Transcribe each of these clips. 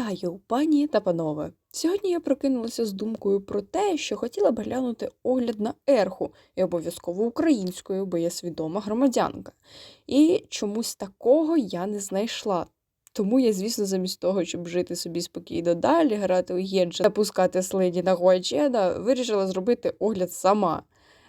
Вітаю, пані та панове! Сьогодні я прокинулася з думкою про те, що хотіла б глянути огляд на ерху і обов'язково українською, бо я свідома громадянка. І чомусь такого я не знайшла. Тому я, звісно, замість того, щоб жити собі спокійно далі, грати у Єджа та пускати слині на Гуачена, вирішила зробити огляд сама.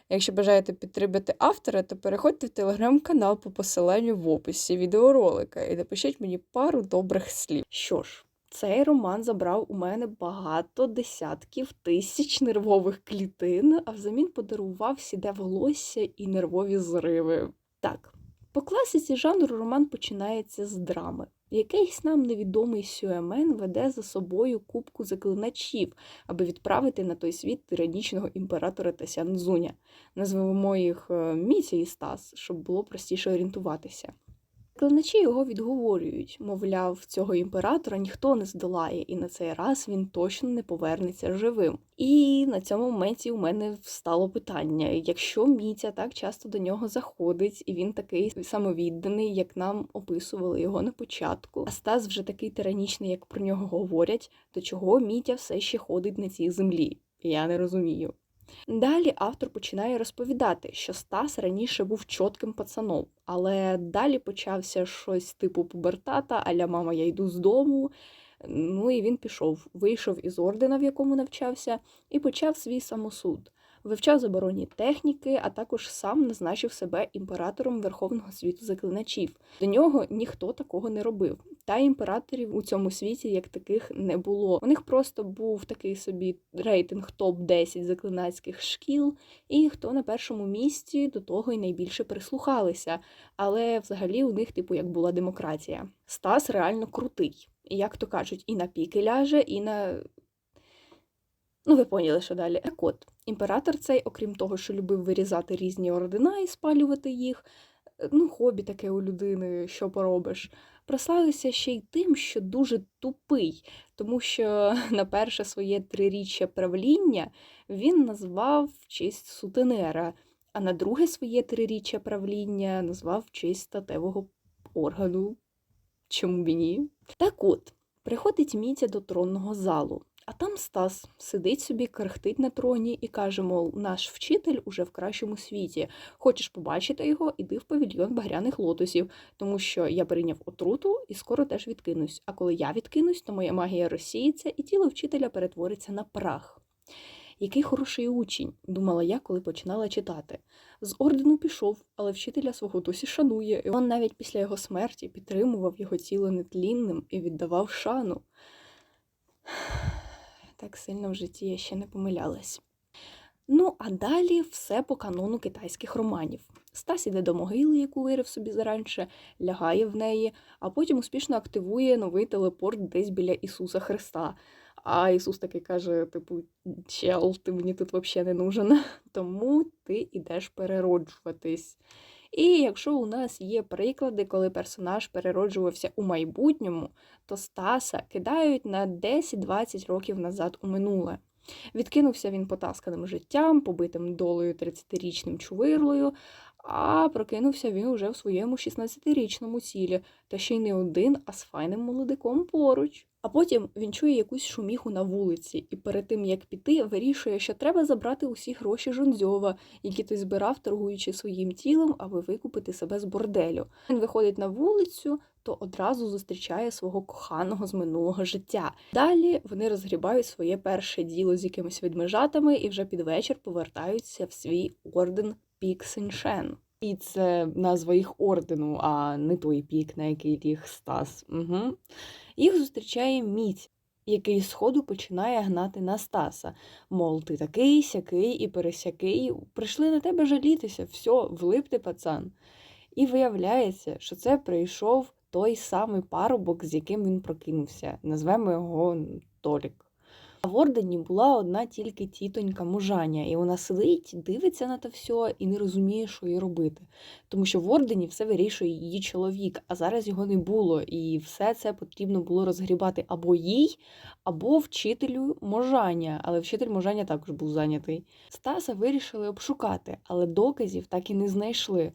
Якщо бажаєте підтримати автора, то переходьте в телеграм-канал по посиланню в описі відеоролика і напишіть мені пару добрих слів. Що ж, цей роман забрав у мене багато десятків тисяч нервових клітин, а взамін подарував сіде волосся і нервові зриви. Так, по класиці жанру роман починається з драми. Якийсь нам невідомий Сюемен веде за собою кубку заклиначів, аби відправити на той світ тиранічного імператора Тасянзуня. Назвемо їх е, Міця і Стас, щоб було простіше орієнтуватися. Заклиначі його відговорюють, мовляв, цього імператора ніхто не здолає, і на цей раз він точно не повернеться живим. І на цьому моменті у мене встало питання: якщо Мітя так часто до нього заходить, і він такий самовідданий, як нам описували його на початку, а Стас вже такий тиранічний, як про нього говорять, то чого Мітя все ще ходить на цій землі? Я не розумію. Далі автор починає розповідати, що Стас раніше був чітким пацаном, але далі почався щось типу пубертата, аля мама, я йду з дому. Ну і він пішов, вийшов із ордена, в якому навчався, і почав свій самосуд. Вивчав заборонні техніки, а також сам назначив себе імператором Верховного світу заклиначів. До нього ніхто такого не робив. Та імператорів у цьому світі як таких не було. У них просто був такий собі рейтинг топ-10 заклинацьких шкіл, і хто на першому місці до того й найбільше прислухалися. Але взагалі у них, типу, як була демократія. Стас реально крутий. Як то кажуть, і на піки ляже, і на. Ну, ви поняли, що далі. Так от, імператор цей, окрім того, що любив вирізати різні ордена і спалювати їх, ну, хобі таке у людини, що поробиш, прославився ще й тим, що дуже тупий, тому що на перше своє триріччя правління він назвав честь сутенера, а на друге своє триріччя правління назвав честь статевого органу. Чому б і ні? Так от, приходить Мітя до тронного залу. А там Стас сидить собі, крехтить на троні і каже, мов, наш вчитель уже в кращому світі. Хочеш побачити його, іди в павільйон багряних лотосів, тому що я прийняв отруту і скоро теж відкинусь. А коли я відкинусь, то моя магія розсіється і тіло вчителя перетвориться на прах. Який хороший учень, думала я, коли починала читати. З ордену пішов, але вчителя свого досі шанує, і він навіть після його смерті підтримував його тіло нетлінним і віддавав шану. Так сильно в житті я ще не помилялась. Ну, а далі все по канону китайських романів. Стас іде до могили, яку вирив собі заранше, лягає в неї, а потім успішно активує новий телепорт десь біля Ісуса Христа. А Ісус такий каже: типу, чел, ти мені тут взагалі не нужен, тому ти йдеш перероджуватись. І якщо у нас є приклади, коли персонаж перероджувався у майбутньому, то Стаса кидають на 10-20 років назад у минуле. Відкинувся він потасканим життям, побитим долею 30-річним чувирлою, а прокинувся він уже в своєму 16-річному тілі, та ще й не один, а з файним молодиком поруч. А потім він чує якусь шуміху на вулиці, і перед тим як піти, вирішує, що треба забрати усі гроші Жонзьова, які той збирав, торгуючи своїм тілом, аби викупити себе з борделю. Він виходить на вулицю, то одразу зустрічає свого коханого з минулого життя. Далі вони розгрібають своє перше діло з якимись відмежатами і вже під вечір повертаються в свій орден Пік Сеншен. І це назва їх ордену, а не той пік, на який ліг Стас. Угу. Їх зустрічає міць, який з ходу починає гнати на Стаса. Мол, ти такий, сякий і пересякий, прийшли на тебе жалітися, все, влип ти, пацан. І виявляється, що це прийшов той самий парубок, з яким він прокинувся. Назвемо його Толік. А в ордені була одна тільки тітонька мужаня, і вона сидить, дивиться на те все і не розуміє, що їй робити. Тому що в ордені все вирішує її чоловік, а зараз його не було, і все це потрібно було розгрібати або їй, або вчителю можання. Але вчитель можання також був зайнятий. Стаса вирішили обшукати, але доказів так і не знайшли.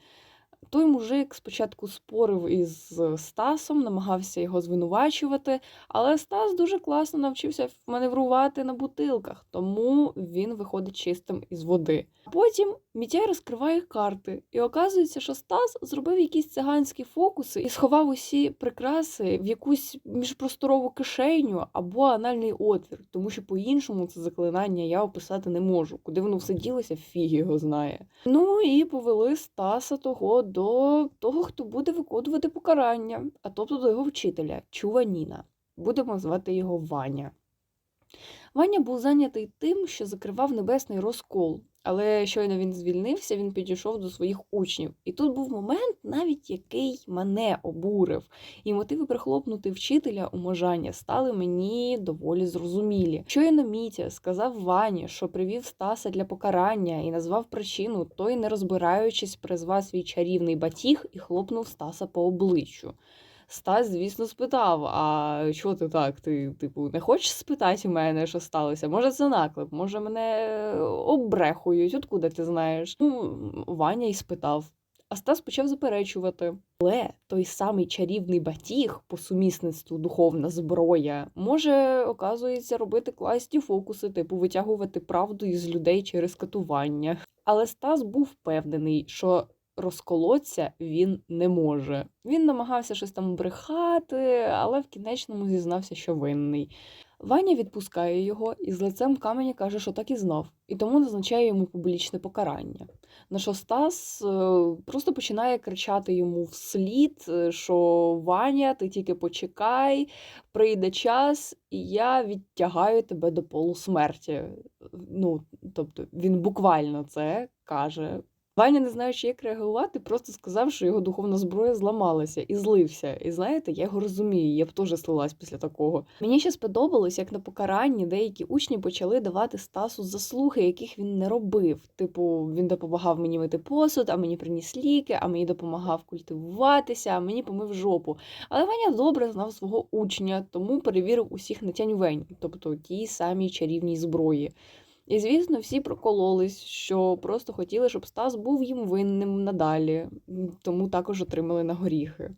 Той мужик спочатку спорив із Стасом, намагався його звинувачувати, але Стас дуже класно навчився маневрувати на бутилках, тому він виходить чистим із води. Потім Мітяй розкриває карти, і оказується, що Стас зробив якісь циганські фокуси і сховав усі прикраси в якусь міжпросторову кишеню або анальний отвір, тому що по-іншому це заклинання я описати не можу. Куди воно все ділося, фіг його знає. Ну і повели Стаса того до того, хто буде виконувати покарання, а тобто до його вчителя Чуваніна. Будемо звати його Ваня. Ваня був зайнятий тим, що закривав небесний розкол, але щойно він звільнився, він підійшов до своїх учнів. І тут був момент, навіть який мене обурив. І мотиви прихлопнути вчителя у можання стали мені доволі зрозумілі. Щойно Мітя сказав Вані, що привів Стаса для покарання і назвав причину, той, не розбираючись, призвав свій чарівний батіг і хлопнув Стаса по обличчю. Стас, звісно, спитав: а чого ти так? Ти, типу, не хочеш спитати у мене, що сталося? Може, це наклеп, може, мене обрехують, откуда ти знаєш? Ну, Ваня й спитав. А Стас почав заперечувати. Але той самий чарівний батіг по сумісництву духовна зброя може, оказується, робити класні фокуси, типу витягувати правду із людей через катування. Але Стас був впевнений, що розколоться він не може. Він намагався щось там брехати, але в кінечному зізнався, що винний. Ваня відпускає його і з лицем каменя каже, що так і знав, і тому назначає йому публічне покарання. На що Стас е, просто починає кричати йому вслід, е, що Ваня, ти тільки почекай, прийде час, і я відтягаю тебе до полусмерті. Ну, тобто він буквально це каже. Ваня, не знаючи, як реагувати, просто сказав, що його духовна зброя зламалася і злився. І знаєте, я його розумію, я б теж слилась після такого. Мені ще сподобалось, як на покаранні деякі учні почали давати Стасу заслуги, яких він не робив. Типу, він допомагав мені мити посуд, а мені приніс ліки, а мені допомагав культивуватися, а мені помив жопу. Але Ваня добре знав свого учня, тому перевірив усіх на тяньвень, тобто тій самій чарівній зброї. І, звісно, всі прокололись, що просто хотіли, щоб Стас був їм винним надалі, тому також отримали на горіхи.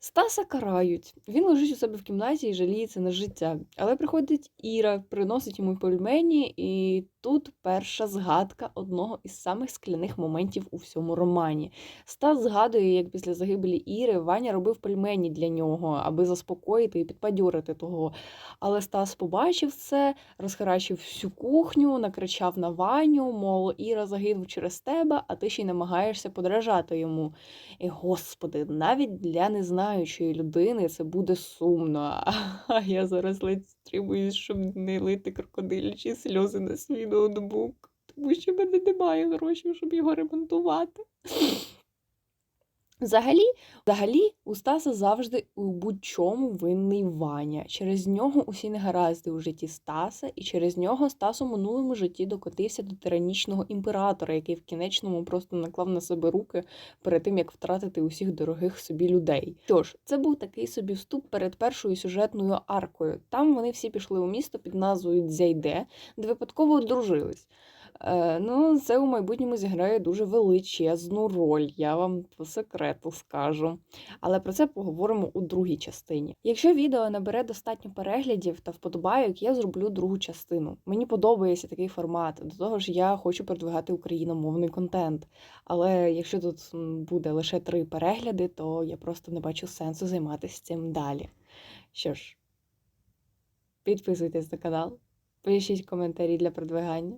Стаса карають. Він лежить у себе в кімнаті і жаліється на життя. Але приходить Іра, приносить йому пельмені, і тут перша згадка одного із самих скляних моментів у всьому романі. Стас згадує, як після загибелі Іри Ваня робив пельмені для нього, аби заспокоїти і підбадьорити того. Але Стас побачив це, розхарачив всю кухню, накричав на Ваню, мов Іра загинув через тебе, а ти ще й намагаєшся подражати йому. І, господи, навіть для незнаючої людини це буде сумно. А я зараз ледь стримуюсь, щоб не лити крокодилячі сльози на свій ноутбук, тому що в мене немає грошей, щоб його ремонтувати. Взагалі, взагалі, у Стаса завжди у будь-чому винний Ваня. Через нього усі негаразди у житті Стаса, і через нього Стас у минулому житті докотився до тиранічного імператора, який в кінечному просто наклав на себе руки перед тим, як втратити усіх дорогих собі людей. Що ж, це був такий собі вступ перед першою сюжетною аркою. Там вони всі пішли у місто під назвою Дзяйде, де випадково одружились. Е, ну, це у майбутньому зіграє дуже величезну роль, я вам по секрету скажу. Але про це поговоримо у другій частині. Якщо відео набере достатньо переглядів та вподобайок, я зроблю другу частину. Мені подобається такий формат. До того ж, я хочу продвигати україномовний контент. Але якщо тут буде лише три перегляди, то я просто не бачу сенсу займатися цим далі. Що ж, підписуйтесь на канал, пишіть коментарі для продвигання.